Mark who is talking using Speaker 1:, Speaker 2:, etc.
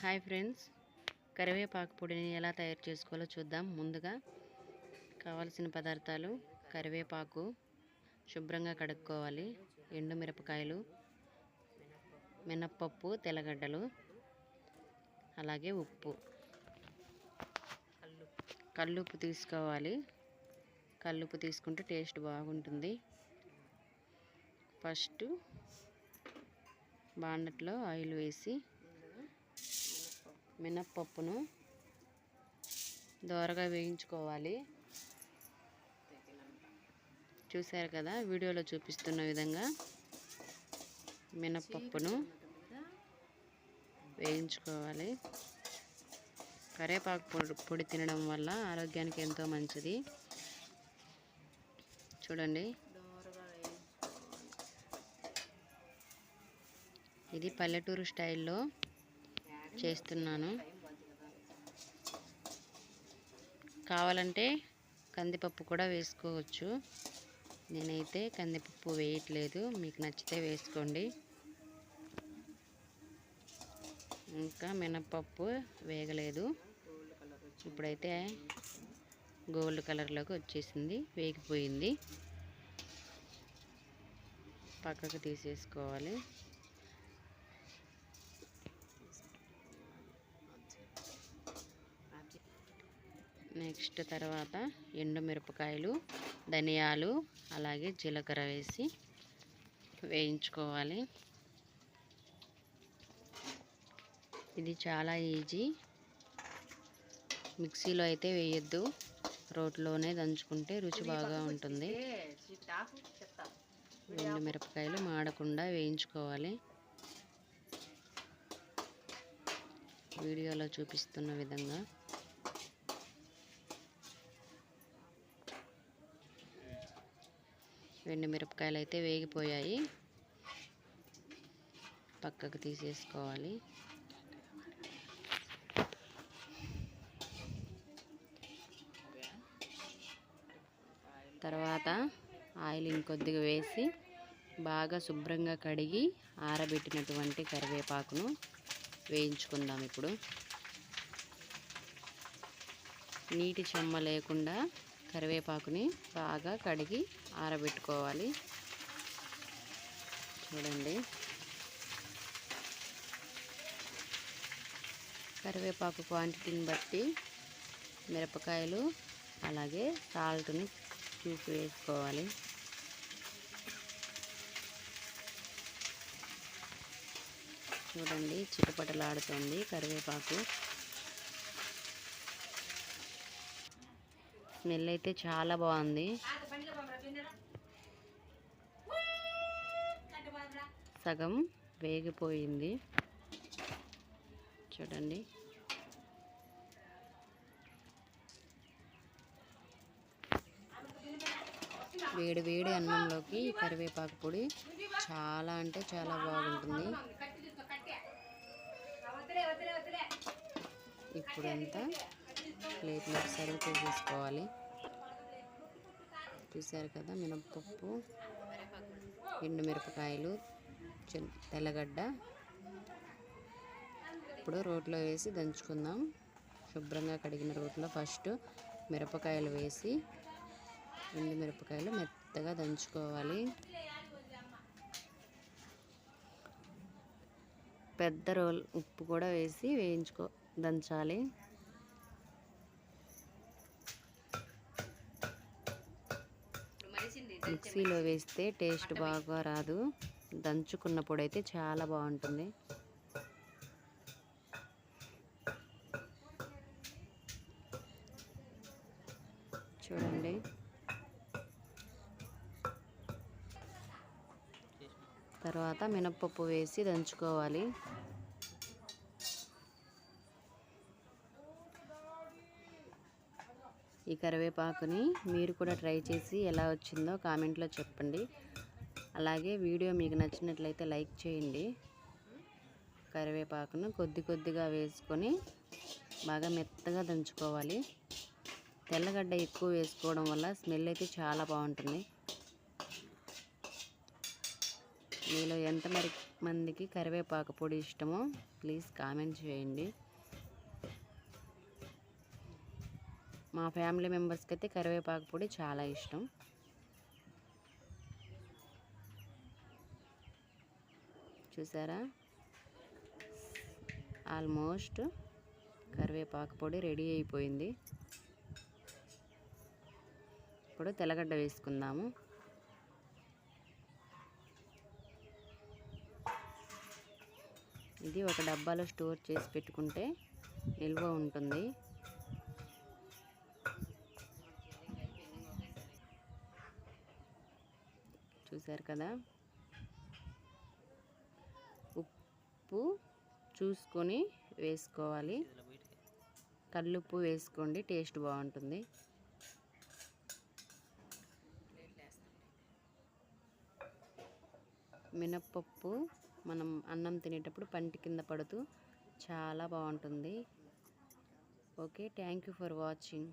Speaker 1: Hi friends. కరివేపాకు పొడిని ఎలా తయారు చేసుకోవాలో చూద్దాం. ముందుగా కావలసిన పదార్థాలు కరివేపాకు శుభ్రంగా కడుక్కోవాలి. ఎండు మిరపకాయలు మినప్పప్పు తెల్లగడ్డలు అలాగే ఉప్పు. కల్లుప్పు తీసుకోవాలి. కల్లుప్పు తీసుకుంటే టేస్ట్ బాగుంటుంది. ఫస్ట్ బాండట్లో ఆయిల్ వేసి మినప్పప్పును దోరగా వేయించుకోవాలి. చూశారు కదా వీడియోలో చూపిస్తున్న విధంగా మినప్పప్పును వేయించుకోవాలి. కరేపాకు పొడి పొడి తినడం వల్ల ఆరోగ్యానికి ఎంతో మంచిది. చూడండి. ఇది పల్లెటూరు స్టైల్లో చేస్తున్నాను. కావాలంటే కందిపప్పు కూడా వేసుకోవచ్చు. నేనైతే కందిపప్పు వేయట్లేదు. మీకు నచ్చితే వేసుకోండి. ఇంకా మినప్పప్పు వేగలేదు. ఇప్పుడైతే గోల్డ్ కలర్లోకి వచ్చేసింది. వేగిపోయింది. పక్కకు తీసేసుకోవాలి. నెక్స్ట్ తర్వాత ఎండు మిరపకాయలు ధనియాలు అలాగే జీలకర్ర వేసి వేయించుకోవాలి. ఇది చాలా ఈజీ. మిక్సీలో అయితే వేయొద్దు. రోట్లోనే దంచుకుంటే రుచి బాగా ఉంటుంది. ఎండు మిరపకాయలు మాడకుండా వేయించుకోవాలి. వీడియోలో చూపిస్తున్న విధంగా మిరపకాయలు అయితే వేగిపోయాయి. పక్కకు తీసేసుకోవాలి. తర్వాత ఆయిల్ ఇంకొద్దిగా వేసి బాగా శుభ్రంగా కడిగి ఆరబెట్టినటువంటి కరివేపాకును వేయించుకుందాం ఇప్పుడు. నీటి చెమ్మ లేకుండా కరివేపాకుని బాగా కడిగి ఆరబెట్టుకోవాలి. చూడండి. కరివేపాకు క్వాంటిటీని బట్టి మిరపకాయలు అలాగే సాల్ట్ని చూసి వేసుకోవాలి. చూడండి చిటపటలాడుతుంది కరివేపాకు. స్మెల్ అయితే చాలా బాగుంది. సగం వేగిపోయింది. చూడండి. వేడి వేడి అన్నంలోకి కరివేపాకు పొడి చాలా అంటే చాలా బాగుంటుంది. ఇప్పుడంతా ప్లేట్లోకి సర్వ్ చేసేసుకోవాలి. చూసారు కదా మినప్పప్పు ఎండు మిరపకాయలు తెల్లగడ్డ. ఇప్పుడు రోట్లో వేసి దంచుకుందాం. శుభ్రంగా కడిగిన రోట్లో ఫస్ట్ మిరపకాయలు వేసి ఎండు మిరపకాయలు మెత్తగా దంచుకోవాలి. పెద్ద రోల్ ఉప్పు కూడా వేసి వేయించుకో దంచాలి. మిక్సీలో వేస్తే టేస్ట్ బాగా రాదు. దంచుకున్నప్పుడు అయితే చాలా బాగుంటుంది. చూడండి. తర్వాత మినప్పప్పు వేసి దంచుకోవాలి. ఈ కరివేపాకుని మీరు కూడా ట్రై చేసి ఎలా వచ్చిందో కామెంట్లో చెప్పండి. అలాగే వీడియో మీకు నచ్చినట్లయితే లైక్ చేయండి. కరివేపాకును కొద్ది కొద్దిగా వేసుకొని బాగా మెత్తగా దంచుకోవాలి. తెల్లగడ్డ ఎక్కువ వేసుకోవడం వల్ల స్మెల్ అయితే చాలా బాగుంటుంది. మీలో ఎంత మందికి కరివేపాకు పొడి ఇష్టమో ప్లీజ్ కామెంట్ చేయండి. మా ఫ్యామిలీ మెంబర్స్కి అయితే కరివేపాకు పొడి చాలా ఇష్టం. చూసారా? ఆల్మోస్ట్ కరివేపాకు పొడి రెడీ అయిపోయింది. ఇప్పుడు తెల్లగడ్డ వేసుకుందాము. ఇది ఒక డబ్బాలో స్టోర్ చేసి పెట్టుకుంటే నిల్వ ఉంటుంది. చూసారు కదా? ఉప్పు చూసుకొని వేసుకోవాలి. కల్లుప్పు వేసుకోండి టేస్ట్ బాగుంటుంది. మినప్పప్పు మనం అన్నం తినేటప్పుడు పంటి కింద పడుతూ చాలా బాగుంటుంది. Okay thank you for watching.